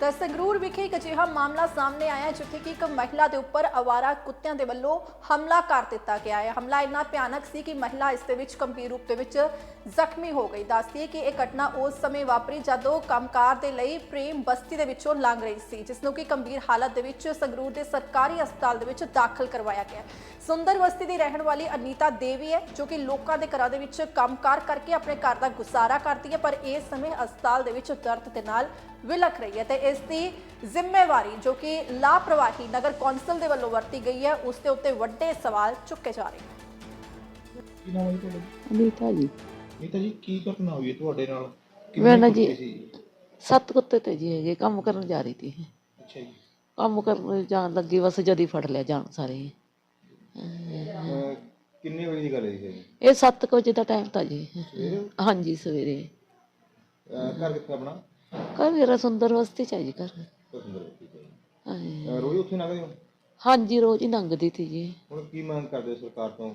ਤਾਂ ਸੰਗਰੂਰ ਵਿਖੇ ਇੱਕ ਅਜਿਹਾ ਮਾਮਲਾ ਸਾਹਮਣੇ ਆਇਆ ਜਿੱਥੇ ਕਿ ਇੱਕ ਮਹਿਲਾ ਦੇ ਉੱਪਰ ਆਵਾਰਾ ਕੁੱਤਿਆਂ ਦੇ ਵੱਲੋਂ ਹਮਲਾ ਕਰ ਦਿੱਤਾ ਗਿਆ ਹੈ। ਹਮਲਾ ਇੰਨਾ ਭਿਆਨਕ ਸੀ ਕਿ ਮਹਿਲਾ ਇਸ ਦੇ ਵਿੱਚ ਗੰਭੀਰ ਰੂਪ ਦੇ ਵਿੱਚ ਜ਼ਖਮੀ ਹੋ ਗਈ। ਦੱਸਦੀ ਹੈ ਕਿ ਇਹ ਘਟਨਾ ਉਸ ਸਮੇਂ ਵਾਪਰੀ ਜਦੋਂ ਕੰਮਕਾਰ ਦੇ ਲਈ ਪ੍ਰੇਮ ਬਸਤੀ ਦੇ ਵਿੱਚੋਂ ਲੰਘ ਰਹੀ ਸੀ, ਜਿਸ ਨੂੰ ਕਿ ਗੰਭੀਰ ਹਾਲਤ ਦੇ ਵਿੱਚ ਸੰਗਰੂਰ ਦੇ ਸਰਕਾਰੀ ਹਸਪਤਾਲ ਦੇ ਵਿੱਚ ਦਾਖਲ ਕਰਵਾਇਆ ਗਿਆ ਸੁੰਦਰ ਬਸਤੀ ਦੀ ਰਹਿਣ ਵਾਲੀ ਅਨੀਤਾ ਦੇਵੀ ਹੈ, ਜੋ ਕਿ ਲੋਕਾਂ ਦੇ ਘਰਾਂ ਦੇ ਵਿੱਚ ਕੰਮਕਾਰ ਕਰਕੇ ਆਪਣੇ ਘਰ ਦਾ ਗੁਜ਼ਾਰਾ ਕਰਦੀ ਹੈ, ਪਰ ਇਸ ਸਮੇਂ ਹਸਪਤਾਲ ਦੇ ਵਿੱਚ ਦਰਦ ਦੇ ਨਾਲ ਵਿਲਖ ਰਹੀ ਹੈ ਤੇ ਇਸ ਦੀ ਜ਼ਿੰਮੇਵਾਰੀ ਜੋ ਕਿ ਲਾਪਰਵਾਹੀ ਨਗਰ ਕੌਂਸਲ ਦੇ ਵੱਲੋਂ ਵਰਤੀ ਗਈ ਹੈ ਉਸ ਦੇ ਉੱਤੇ ਵੱਡੇ ਸਵਾਲ ਚੁੱਕੇ ਜਾ ਰਹੇ ਹਨ। ਕੀ ਨਾਮ ਹੈ ਜੀ ਤੁਹਾਡਾ? ਅਨੀਤਾ ਜੀ। ਨੀਤਾ ਜੀ ਕੀ ਘਟਨਾ ਹੋਈ ਹੈ ਤੁਹਾਡੇ ਨਾਲ? ਮੈਂ ਨਾ ਕੁੱਤੇ ਜੀ- ਸੀ? ਸੱਤ ਕੁੱਤੇ ਤੇ ਜੀ ਹੈਗੇ ਕੰਮ ਕਰਨ ਜਾ ਰਹੀ ਸੀ। ਅੱਛਾ ਜੀ। ਕੰਮ ਕਰਨ ਜਾਣ ਲੱਗੀ ਬਸ ਜਦੀ ਫੜ ਲਿਆ ਜਾਣ ਸਾਰੇ। ਅਹ ਕਿੰਨੇ ਵਜੇ ਦੀ ਗੱਲ ਹੈ ਜੀ ਇਹ? 7 ਵਜੇ ਦਾ ਟਾਈਮ ਤਾਂ ਜੀ। ਸਵੇਰੇ? ਹਾਂਜੀ ਸਵੇਰੇ। ਅਹ ਘਰ ਕਿੱਥੇ ਆਪਣਾ? ਘਰ ਮੇਰਾ ਸੁੰਦਰ ਵਸਤੀ ਚ ਹੈ ਜੀ ਘਰ। ਹੈ ਹਾਂਜੀ। ਅਹ ਰੋਜ਼ ਉੱਥੇ ਲੰਘਦੇ ਹੋ? ਹਾਂਜੀ ਰੋਜ਼ ਹੀ ਲੰਘਦੀ ਸੀ ਜੀ। ਹੁਣ ਕੀ ਮੰਗ ਕਰਦੇ ਹੋ ਸਰਕਾਰ ਤੋਂ?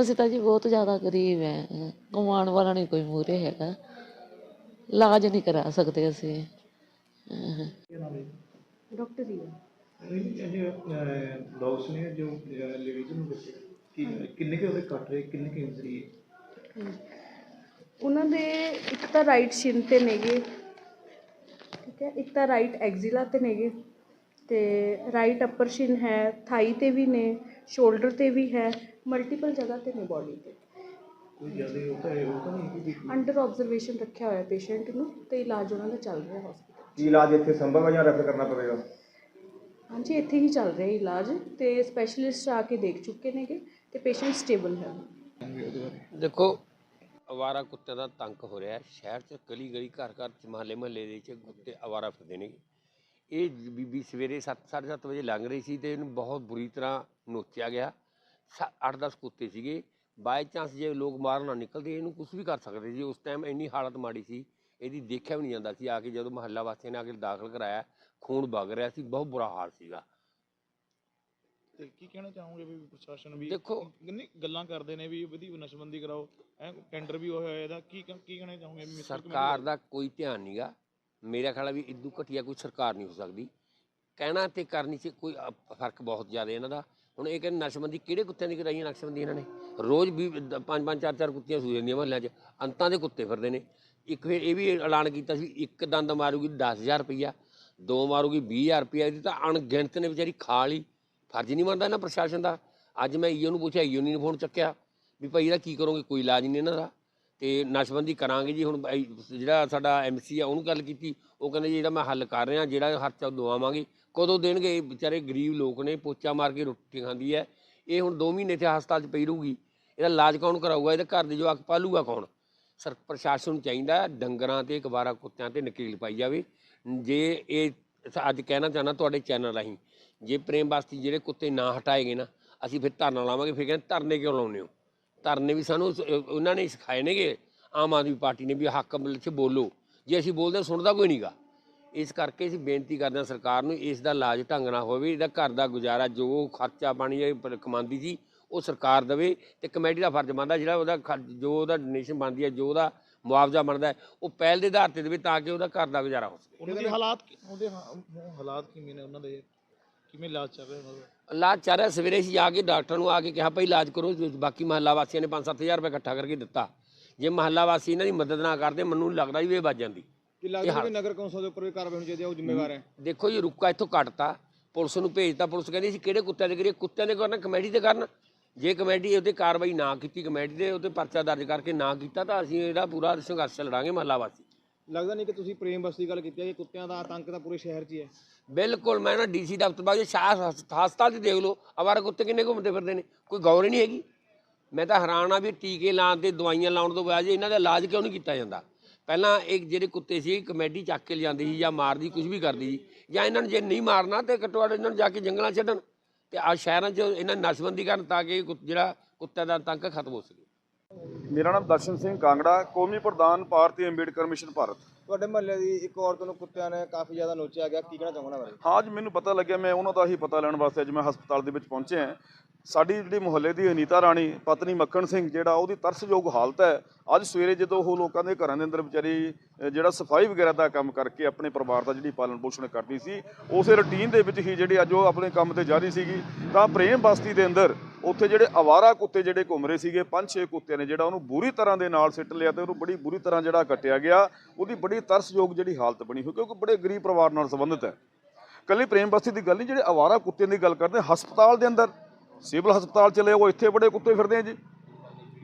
ਅਸੀਂ ਤਾਂ ਜੀ ਬਹੁਤ ਜ਼ਿਆਦਾ ਗਰੀਬ ਹੈ ਕਮਾਉਣ ਵਾਲਾ ਨਹੀਂ ਕੋਈ ਮੂਰੇ ਹੈਗਾ। ਇਲਾਜ ਨਹੀਂ ਕਰਾ ਸਕਦੇ ਅਸੀਂ। ਅਹ ਕੀ ਨਾਮ ਹੈ ਡਾਕਟਰ ਜੀ। ਇਹ ਡੌਗਸ ਨੇ ਜੋ ਲੇਡੀਜ਼ ਨੂੰ ਬੱਚੇ ਕੀ ਕਿੰਨੇ ਕੇ ਉਹਦੇ ਕੱਟ ਰਹੇ ਕਿੰਨੇ ਕੇ ਇੰਜਰੀ ਉਹਨਾਂ ਦੇ ਇੱਕ ਤਾਂ ਰਾਈਟ ਸ਼ਿਨ ਤੇ ਨੇਗੇ ਠੀਕ ਹੈ ਇੱਕ ਤਾਂ ਰਾਈਟ ਐਕਸਿਲਾ ਤੇ ਨੇਗੇ ਤੇ ਰਾਈਟ ਅਪਰ ਸ਼ਿਨ ਹੈ ਥਾਈ ਤੇ ਵੀ ਨੇ ਸ਼ੋਲਡਰ ਤੇ ਵੀ ਹੈ ਮਲਟੀਪਲ ਜਗ੍ਹਾ ਤੇ ਨੇ ਬਾਡੀ ਤੇ। ਕੋਈ ਜ਼ਿਆਦਾ ਉਹ ਤਾਂ ਉਹ ਤਾਂ ਨਹੀਂ ਕਿ ਅੰਡਰ ਆਬਜ਼ਰਵੇਸ਼ਨ ਰੱਖਿਆ ਹੋਇਆ ਪੇਸ਼ੈਂਟ ਨੂੰ ਤੇ ਇਲਾਜ ਉਹਨਾਂ ਦਾ ਚੱਲ ਰਿਹਾ ਹਸਪੀਟਲ ਕੀ ਇਲਾਜ ਇੱਥੇ ਸੰਭਵ ਹੈ ਜਾਂ ਰੈਫਰ ਕਰਨਾ ਪਵੇਗਾ? ਹਾਂਜੀ ਇੱਥੇ ਹੀ ਚੱਲ ਰਿਹਾ ਇਲਾਜ ਤੇ ਸਪੈਸ਼ਲਿਸਟ ਆ ਕੇ ਦੇਖ ਚੁੱਕੇ ਨੇਗੇ ਤੇ ਪੇਸ਼ੈਂਟ ਸਟੇਬਲ ਹੈ। ਦੇਖੋ ਅਵਾਰਾ ਕੁੱਤਿਆਂ ਦਾ ਤੰਕ ਹੋ ਰਿਹਾ ਹੈ। ਸ਼ਹਿਰ 'ਚ ਗਲੀ ਗਲੀ, ਘਰ ਘਰ ਚ, ਮਹੱਲੇ ਮਹੱਲੇ ਦੇ ਵਿੱਚ ਕੁੱਤੇ ਅਵਾਰਾ ਫਿਰਦੇ ਨੇ। ਇਹ ਬੀਬੀ ਸਵੇਰੇ 7:30 ਵਜੇ ਲੰਘ ਰਹੀ ਸੀ ਤੇ ਇਹਨੂੰ ਬਹੁਤ ਬੁਰੀ ਤਰ੍ਹਾਂ ਨੋਚਿਆ ਗਿਆ। 8-10 ਕੁੱਤੇ ਸੀਗੇ। ਬਾਈ ਚਾਂਸ ਜੇ ਲੋਕ ਮਾਰਨ ਨਾ ਨਿਕਲਦੇ, ਇਹਨੂੰ ਕੁਝ ਵੀ ਕਰ ਸਕਦੇ ਸੀ। ਉਸ ਟਾਈਮ ਇੰਨੀ ਹਾਲਤ ਮਾੜੀ ਸੀ, ਇਹਦੀ ਦੇਖਿਆ ਵੀ ਨਹੀਂ ਜਾਂਦਾ ਸੀ। ਆ ਕੇ ਜਦੋਂ ਮਹੱਲਾ ਵਾਸੀਆਂ ਨੇ ਆ ਕੇ ਦਾਖਲ ਕਰਾਇਆ, ਖੂਨ ਵਗ ਰਿਹਾ ਸੀ, ਬਹੁਤ ਬੁਰਾ ਹਾਲ ਸੀਗਾ। ਤੇ ਕੀ ਕਹਿਣਾ ਚਾਹੋਗੇ ਵੀ ਪ੍ਰਸ਼ਾਸਨ ਵੀ ਦੇਖੋ- ਗੱਲਾਂ ਕਰਦੇ ਨੇ ਵੀ ਵਧੀ ਨਸ਼ਬੰਦੀ ਕਰਾਓ ਐ ਟੈਂਡਰ ਵੀ ਹੋਇਆ ਹੋਇਆ ਇਹਦਾ ਕੀ ਕੀ ਕਹਿਣਾ ਚਾਹੋਗੇ ਵੀ ਸਰਕਾਰ ਦਾ? ਕੋਈ ਧਿਆਨ ਨਹੀਂਗਾ ਮੇਰਾ ਖਿਆਲ ਵੀ ਇਦੋਂ ਘਟੀਆ ਕੋਈ ਸਰਕਾਰ ਨਹੀਂ ਹੋ ਸਕਦੀ। ਕਹਿਣਾ ਤੇ ਕਰਨੀ 'ਚ ਕੋਈ ਫ਼ਰਕ ਬਹੁਤ ਜ਼ਿਆਦਾ ਇਹਨਾਂ ਦਾ। ਹੁਣ ਇਹ ਕਹਿੰਦੇ ਨਸ਼ਬੰਦੀ ਕਿਹੜੇ ਕੁੱਤਿਆਂ ਦੀ ਕਰਾਈ ਨਸ਼ਬੰਦੀ ਇਹਨਾਂ ਨੇ? ਰੋਜ਼ ਵੀ ਪੰਜ ਪੰਜ ਚਾਰ ਚਾਰ ਕੁੱਤੀਆਂ ਸੂ ਜਾਂਦੀਆਂ ਮਹੱਲਿਆਂ 'ਚ। ਅੰਤਾਂ ਦੇ ਕੁੱਤੇ ਫਿਰਦੇ ਨੇ। ਇੱਕ ਫਿਰ ਇਹ ਵੀ ਐਲਾਨ ਕੀਤਾ ਸੀ ਇੱਕ ਦੰਦ ਮਾਰੂਗੀ 10000 ਰੁਪਈਆ ਦੋ ਮਾਰੂਗੀ 20000 ਰੁਪਈਆ ਇਹਦੀ ਤਾਂ ਅਣਗਿਣਤ ਨੇ ਵਿਚਾਰੀ ਖਾ ਲਈ। ਫਰਜ਼ ਨਹੀਂ ਬਣਦਾ ਇਹਨਾਂ ਪ੍ਰਸ਼ਾਸਨ ਦਾ। ਅੱਜ ਮੈਂ ਈਓ ਨੂੰ ਪੁੱਛਿਆ, ਈਓ ਨੇ ਫੋਨ ਚੱਕਿਆ ਵੀ ਭਾਈ ਇਹਦਾ ਕੀ ਕਰੋਗੇ, ਕੋਈ ਇਲਾਜ ਨਹੀਂ ਇਹਨਾਂ ਦਾ। ਤੇ ਨਸ਼ਬੰਦੀ ਕਰਾਂਗੇ ਜੀ, ਹੁਣ ਜਿਹੜਾ ਸਾਡਾ ਐਮਸੀ ਆ ਉਹਨੂੰ ਗੱਲ ਕੀਤੀ। ਉਹ ਕਹਿੰਦੇ ਜੀ, ਜਿਹੜਾ ਮੈਂ ਹੱਲ ਕਰ ਰਿਹਾ, ਜਿਹੜਾ ਖਰਚਾ ਉਹ ਦਵਾਵਾਂਗੇ। ਕਦੋਂ ਦੇਣਗੇ? ਇਹ ਵਿਚਾਰੇ ਗਰੀਬ ਲੋਕ ਨੇ, ਪੋਚਾ ਮਾਰ ਕੇ ਰੋਟੀ ਖਾਂਦੀ ਹੈ। ਇਹ ਹੁਣ 2 ਮਹੀਨੇ ਤੇ ਹਸਪਤਾਲ 'ਚ ਪਈ ਰਹੂਗੀ। ਇਹਦਾ ਇਲਾਜ ਕੌਣ ਕਰਾਊਗਾ? ਇਹਦੇ ਘਰ ਦੇ ਜਵਾਕ ਪਾਲੂਗਾ ਕੌਣ? ਸਰ, ਪ੍ਰਸ਼ਾਸਨ ਨੂੰ ਚਾਹੀਦਾ ਡੰਗਰਾਂ ਤੇ ਕਬਾਰਾ ਕੁੱਤਿਆਂ ਤੇ ਨਕੀਲ ਪਾਈ ਜਾਵੇ। ਜੇ ਇਹ, ਅੱਜ ਕਹਿਣਾ ਚਾਹਨਾ ਤੁਹਾਡੇ ਚੈਨਲ ਰਾਹੀਂ ਜੇ ਪ੍ਰੇਮ ਬਸਤੀ ਜਿਹੜੇ ਕੁੱਤੇ ਨਾ ਹਟਾਏ ਗਏ ਨਾ ਅਸੀਂ ਫਿਰ ਧਰਨਾ ਲਾਵਾਂਗੇ ਫਿਰ ਕਹਿੰਦੇ ਧਰਨੇ ਕਿਉਂ ਲਾਉਂਦੇ ਹੋ? ਧਰਨੇ ਵੀ ਸਾਨੂੰ ਸ- ਅਹ ਉਹਨਾਂ ਨੇ ਸਿਖਾਏ ਨੇਗੇ। ਆਮ ਆਦਮੀ ਪਾਰਟੀ ਨੇ ਵੀ ਹੱਕ ਵਿੱਚ ਬੋਲੋ। ਜੇ ਅਸੀਂ ਬੋਲਦੇ ਹਾਂ, ਸੁਣਦਾ ਕੋਈ ਨਹੀਂਗਾ। ਇਸ ਕਰਕੇ ਅਸੀਂ ਬੇਨਤੀ ਕਰਦੇ ਹਾਂ ਸਰਕਾਰ ਨੂੰ ਇਸ ਦਾ ਇਲਾਜ ਢੰਗ ਨਾਲ ਹੋਵੇ ਇਹਦਾ ਘਰ ਦਾ ਗੁਜ਼ਾਰਾ ਜੋ ਖਰਚਾ ਪਾਣੀ ਇਹ ਪ- ਕਮਾਉਂਦੀ ਸੀ ਉਹ ਸਰਕਾਰ ਦੇਵੇ ਤੇ ਕਮੇਟੀ ਦਾ ਫਰਜ਼ ਬਣਦਾ ਜਿਹੜਾ ਉਹਦਾ ਖਰ- ਜੋ ਉਹਦਾ ਡੋਨੇਸ਼ਨ ਬਣਦੀ ਹੈ ਜੋ ਉਹਦਾ ਮੁਆਵਜ਼ਾ ਬਣਦਾ ਹੈ, ਉਹ ਪਹਿਲ ਦੇ ਆਧਾਰ ਤੇ ਦੇਵੇ ਤਾਂ ਕਿ ਉਹਦਾ ਘਰ ਦਾ ਗੁਜ਼ਾਰਾ ਹੋ ਸਕੇ। ਉਹਨਾਂ ਦੇ ਹਾਲਾਤ ਉਹਦੇ ਹਾਂ- ਹਾਲਾਤ ਕਿਵੇਂ ਨੇ? ਉਹਨਾਂ ਦੇ ਕਿਵੇਂ ਇਲਾਜ ਚੱਲ ਰਿਹਾ ਉਹਨਾਂ ਦਾ? ਇਲਾਜ ਚੱਲ ਰਿਹਾ ਸਵੇਰੇ ਅਸੀਂ ਆ ਕੇ ਡਾਕਟਰ ਨੂੰ ਆ ਕੇ ਕਿਹਾ ਭਾਈ ਇਲਾਜ ਕਰੋ ਜੋ ਬਾਕੀ ਮਹੱਲਾ ਵਾਸੀਆਂ ਨੇ 5-7000 ਰੁਪਏ ਇਕੱਠਾ ਕਰਕੇ ਦਿੱਤਾ। ਜੇ ਮਹੱਲਾ ਵਾਸੀ ਇਹਨਾਂ ਦੀ ਮਦਦ ਨਾ ਕਰਦੇ ਮੈਨੂੰ ਲੱਗਦਾ ਵੀ ਇਹ ਵੱਜ ਜਾਂਦੀ। ਕੀ ਲੱਗਦਾ ਵੀ ਨਗਰ ਕੌਂਸਲ ਦੇ ਉੱਪਰ ਵੀ ਕਾਰਵਾਈ ਹੋਣੀ ਚਾਹੀਦੀ ਹੈ ਉਹ ਜ਼ਿੰਮੇਵਾਰ ਹੈ? ਦੇਖੋ ਜੀ ਰੁੱਕਾ ਇੱਥੋਂ ਕੱਟਤਾ ਪੁਲਿਸ ਨੂੰ ਭੇਜਤਾ ਪੁਲਿਸ ਕਹਿੰਦੀ ਸੀ ਕਿਹੜੇ ਕੁੱਤਿਆਂ ਦੇ ਕਰੀਏ ਕੁੱਤਿਆਂ ਦੇ ਕਰਨਾ ਕਮੇਟੀ ਤੇ ਕਰਨ ਜੇ ਕਮੇਟੀ ਉਹਤੇ ਕਾਰਵਾਈ ਨਾ ਕੀਤੀ ਕਮੇਟੀ ਦੇ ਉਹਤੇ ਪਰਚਾ ਦਰਜ ਕਰਕੇ ਨਾ ਕੀਤਾ ਤਾਂ ਅਸੀਂ ਇਹਦਾ ਪੂਰਾ ਸੰਘਰਸ਼ ਲੜਾਂਗੇ ਮਹੱਲਾ ਵਾਸੀ। ਲੱਗਦਾ ਨਹੀਂ ਕਿ ਤੁਸੀਂ ਪ੍ਰੇਮ ਬਸ ਦੀ ਗੱਲ ਕੀਤੀ ਹੈ ਕਿ ਕੁੱਤਿਆਂ ਦਾ ਆਤੰਕ ਤਾਂ ਪੂਰੇ ਸ਼ਹਿਰ 'ਚ ਹੀ ਹੈ। ਬਿਲਕੁਲ, ਮੈਂ ਨਾ ਡੀਸੀ ਦਫ਼ਤਰ ਬਾਅਦ ਸ਼ਾਹ ਹਸਪਤਾਲ 'ਚ ਦੇਖ ਲਓ, ਅਵਾਰਾ ਕੁੱਤੇ ਕਿੰਨੇ ਘੁੰਮਦੇ ਫਿਰਦੇ ਨੇ, ਕੋਈ ਗੌਰ ਹੀ ਨਹੀਂ ਹੈਗੀ। ਮੈਂ ਤਾਂ ਹੈਰਾਨ ਆ ਵੀ ਟੀਕੇ ਲਾਉਣ ਤੇ ਦਵਾਈਆਂ ਲਾਉਣ ਤੋਂ ਬਾਅਦ ਇਹਨਾਂ ਦਾ ਇਲਾਜ ਕਿਉਂ ਨਹੀਂ ਕੀਤਾ ਜਾਂਦਾ? ਪਹਿਲਾਂ ਇੱਕ ਜਿਹੜੇ ਕੁੱਤੇ ਸੀ ਕਮੇਟੀ ਚੱਕ ਕੇ ਲਿਜਾਂਦੀ ਸੀ ਜਾਂ ਮਾਰਦੀ ਕੁਝ ਵੀ ਕਰਦੀ ਸੀ, ਜਾਂ ਇਹਨਾਂ ਨੂੰ ਜੇ ਨਹੀਂ ਮਾਰਨਾ ਤੇ ਘੱਟੋ ਘੱਟ ਇਹਨਾਂ ਨੂੰ ਜਾ ਕੇ ਜੰਗਲਾਂ ਛੱਡਣ ਤੇ ਆ ਸ਼ਹਿਰਾਂ 'ਚ ਇਹਨਾਂ ਦੀ ਨਸਬੰਦੀ ਕਰਨ ਤਾਂ ਕਿ ਕੁ- ਜਿਹੜਾ ਕੁੱਤੇ ਦਾ ਆਤੰਕ ਖਤਮ ਹੋ ਸਕੇ। ਮੇਰਾ ਨਾਮ ਦਰਸ਼ਨ ਸਿੰਘ ਕਾਂਗੜਾ ਕੌਮੀ ਪ੍ਰਧਾਨ ਭਾਰਤੀ ਅੰਬੇਡਕਰ ਮਿਸ਼ਨ ਭਾਰਤ। ਤੁਹਾਡੇ ਮਹੱਲੇ ਦੀ ਇੱਕ ਔਰਤ ਨੂੰ ਕੁੱਤਿਆਂ ਨੇ ਕਾਫੀ ਜ਼ਿਆਦਾ ਨੋਚਿਆ ਗਿਆ ਕੀ ਕਹਿਣਾ ਚਾਹੁੰਦਾ ਬਾਰੇ? ਹਾਂ ਅੱਜ ਮੈਨੂੰ ਪਤਾ ਲੱਗਿਆ ਮੈਂ ਉਹਨਾਂ ਦਾ ਹੀ ਪਤਾ ਲੈਣ ਵਾਸਤੇ ਅੱਜ ਮੈਂ ਹਸਪਤਾਲ ਦੇ ਵਿੱਚ ਪਹੁੰਚਿਆ ਹਾਂ। ਸਾਡੀ ਜਿਹੜੀ ਮੁਹੱਲੇ ਦੀ ਅਨੀਤਾ ਰਾਣੀ ਪਤਨੀ ਮੱਖਣ ਸਿੰਘ ਜਿਹੜਾ ਉਹਦੀ ਤਰਸਯੋਗ ਹਾਲਤ ਹੈ ਅੱਜ ਸਵੇਰੇ ਜਦੋਂ ਉਹ ਲੋਕਾਂ ਦੇ ਘਰਾਂ ਦੇ ਅੰਦਰ ਵਿਚਾਰੀ ਜਿਹੜਾ ਸਫ਼ਾਈ ਵਗੈਰਾ ਦਾ ਕੰਮ ਕਰਕੇ ਆਪਣੇ ਪਰਿਵਾਰ ਦਾ ਜਿਹੜੀ ਪਾਲਣ ਪੋਸ਼ਣ ਕਰਦੀ ਸੀ ਉਸੇ ਰੁਟੀਨ ਦੇ ਵਿੱਚ ਹੀ ਜਿਹੜੀ ਅੱਜ ਉਹ ਆਪਣੇ ਕੰਮ ਤੇ ਜਾ ਰਹੀ ਸੀਗੀ ਤਾਂ ਪ੍ਰੇਮ ਬਸਤੀ ਦੇ ਅੰਦਰ ਉੱਥੇ ਜਿਹੜੇ ਆਵਾਰਾ ਕੁੱਤੇ ਜਿਹੜੇ ਘੁੰਮ ਰਹੇ ਸੀਗੇ, ਪੰਜ ਛੇ ਕੁੱਤੇ ਨੇ ਜਿਹੜਾ ਉਹਨੂੰ ਬੁਰੀ ਤਰ੍ਹਾਂ ਦੇ ਨਾਲ ਸਿੱਟ ਲਿਆ ਤੇ ਉਹਨੂੰ ਬੜੀ ਬੁਰੀ ਤਰ੍ਹਾਂ ਜਿਹੜਾ ਕੱਟਿਆ ਗਿਆ, ਉਹਦੀ ਬੜੀ ਤਰਸਯੋਗ ਜਿਹੜੀ ਹਾਲਤ ਬਣੀ ਹੋਈ, ਕਿਉਂਕਿ ਬੜੇ ਗਰੀਬ ਪਰਿਵਾਰ ਨਾਲ ਸੰਬੰਧਿਤ ਹੈ। ਕੱਲੀ ਪ੍ਰੇਮ ਬਸਤੀ ਦੀ ਗੱਲ ਨਹੀਂ, ਜਿਹੜੇ ਆਵਾਰਾ ਕੁੱਤਿਆਂ ਦੀ ਗੱਲ ਕਰਦੇ, ਹਸਪਤਾਲ ਦੇ ਅੰਦਰ, ਸਿਵਲ ਹਸਪਤਾਲ ਚਲੇ ਜਾਓ, ਇੱਥੇ ਬੜੇ ਕੁੱਤੇ ਫਿਰਦੇ ਆ ਜੀ।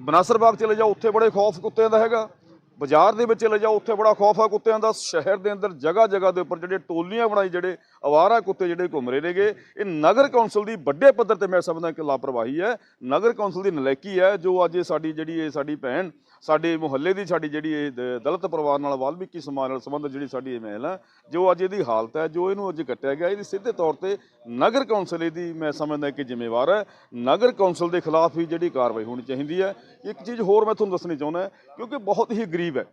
ਬਨਾਸਰ ਬਾਗ ਚਲੇ ਜਾਓ, ਉੱਥੇ ਬੜੇ ਖੌਫ ਕੁੱਤਿਆਂ ਦਾ ਹੈਗਾ। ਬਾਜ਼ਾਰ ਦੇ ਵਿੱਚ ਚਲੇ ਜਾਓ, ਉੱਥੇ ਬੜਾ ਖੌਫ ਆ ਕੁੱਤਿਆਂ ਦਾ। ਸ਼ਹਿਰ ਦੇ ਅੰਦਰ ਜਗ੍ਹਾ ਜਗ੍ਹਾ ਦੇ ਉੱਪਰ ਜਿਹੜੇ ਟੋਲੀਆਂ ਬਣਾਈ, ਜਿਹੜੇ ਆਵਾਰਾ ਕੁੱਤੇ ਜਿਹੜੇ ਘੁੰਮ ਰਹੇ ਨੇਗੇ, ਇਹ ਨਗਰ ਕੌਂਸਲ ਦੀ ਵੱਡੇ ਪੱਧਰ ਤੇ ਮੈਂ ਸਮਝਦਾ ਕਿ ਲਾਪਰਵਾਹੀ ਹੈ। ਨਗਰ ਕੌਂਸਲ ਦੀ ਨਲਾਇਕੀ ਹੈ, ਜੋ ਅੱਜ ਸਾਡੀ ਜਿਹੜੀ ਇਹ ਸਾਡੀ ਭੈਣ ਸਾਡੇ ਮੁਹੱਲੇ ਦੀ ਸਾਡੀ ਜਿਹੜੀ ਇਹ ਦ- ਦਲਿਤ ਪਰਿਵਾਰ ਨਾਲ ਵਾਲਮੀਕੀ ਸਮਾਜ ਨਾਲ ਸੰਬੰਧਿਤ ਜਿਹੜੀ ਸਾਡੀ ਇਹ ਮਹਿਲ ਹੈ ਜੋ ਅੱਜ ਇਹਦੀ ਹਾਲਤ ਹੈ ਜੋ ਇਹਨੂੰ ਅੱਜ ਕੱਟਿਆ ਗਿਆ ਇਹਦੀ ਸਿੱਧੇ ਤੌਰ ਤੇ ਨਗਰ ਕੌਂਸਲ ਇਹਦੀ ਮੈਂ ਸਮਝਦਾ ਕਿ ਜ਼ਿੰਮੇਵਾਰ ਹੈ। ਨਗਰ ਕੌਂਸਲ ਦੇ ਖਿਲਾਫ ਹੀ ਜਿਹੜੀ ਕਾਰਵਾਈ ਹੋਣੀ ਚਾਹੀਦੀ ਹੈ। ਇੱਕ ਚੀਜ਼ ਹੋਰ ਮੈਂ ਤੁਹਾਨੂੰ ਦੱਸਣੀ ਚਾਹੁੰਦਾ ਕਿਉਂਕਿ ਬਹੁਤ ਹੀ ਗਰੀਬ ਹੈ।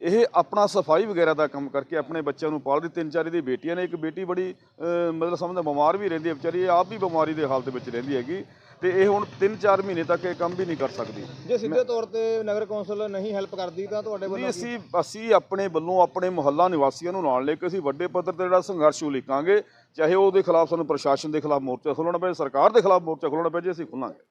ਇਹ ਆਪਣਾ ਸਫ਼ਾਈ ਵਗੈਰਾ ਦਾ ਕੰਮ ਕਰਕੇ ਆਪਣੇ ਬੱਚਿਆਂ ਨੂੰ ਪਾਲਦੀ ਤਿੰਨ ਚਾਰ ਇਹਦੀ ਬੇਟੀਆਂ ਨੇ ਇੱਕ ਬੇਟੀ ਬੜੀ ਅਹ, ਮਤਲਬ ਸਮਝਦਾ ਬਿਮਾਰ ਵੀ ਰਹਿੰਦੀ ਹੈ ਵਿਚਾਰੀ ਇਹ ਆਪ ਵੀ ਬਿਮਾਰੀ ਦੇ ਹਾਲਤ ਵਿੱਚ ਰਹਿੰਦੀ ਹੈਗੀ। ਤੇ ਇਹ ਹੁਣ 3-4 ਮਹੀਨੇ ਤੱਕ ਇਹ ਕੰਮ ਵੀ ਨਹੀਂ ਕਰ ਸਕਦੀ। ਜੇ ਸਿੱਧੇ ਤੌਰ ਤੇ ਨਗਰ ਕੌਂਸਲ ਨਹੀਂ ਹੈਲਪ ਕਰਦੀ ਤਾਂ ਤੁਹਾਡੇ ਵੱਲੋਂ ਅਸੀਂ ਅਸੀਂ ਆਪਣੇ ਵੱਲੋਂ ਆਪਣੇ ਮੁਹੱਲਾ ਨਿਵਾਸੀਆਂ ਨੂੰ ਨਾਲ ਲੈ ਕੇ ਅਸੀਂ ਵੱਡੇ ਪੱਧਰ ਤੇ ਜਿਹੜਾ ਸੰਘਰਸ਼ ਉਲੀਕਾਂਗੇ ਚਾਹੇ ਉਹਦੇ ਖਿਲਾਫ ਸਾਨੂੰ ਪ੍ਰਸ਼ਾਸਨ ਦੇ ਖਿਲਾਫ ਮੋਰਚਾ ਖੋਲ੍ਹਣਾ ਪਏ ਸਰਕਾਰ ਦੇ ਖਿਲਾਫ ਮੋਰਚਾ ਖੋਲ੍ਹਣਾ ਪਏ ਜੇ ਅਸੀਂ ਖੁੱਲਾਂਗੇ।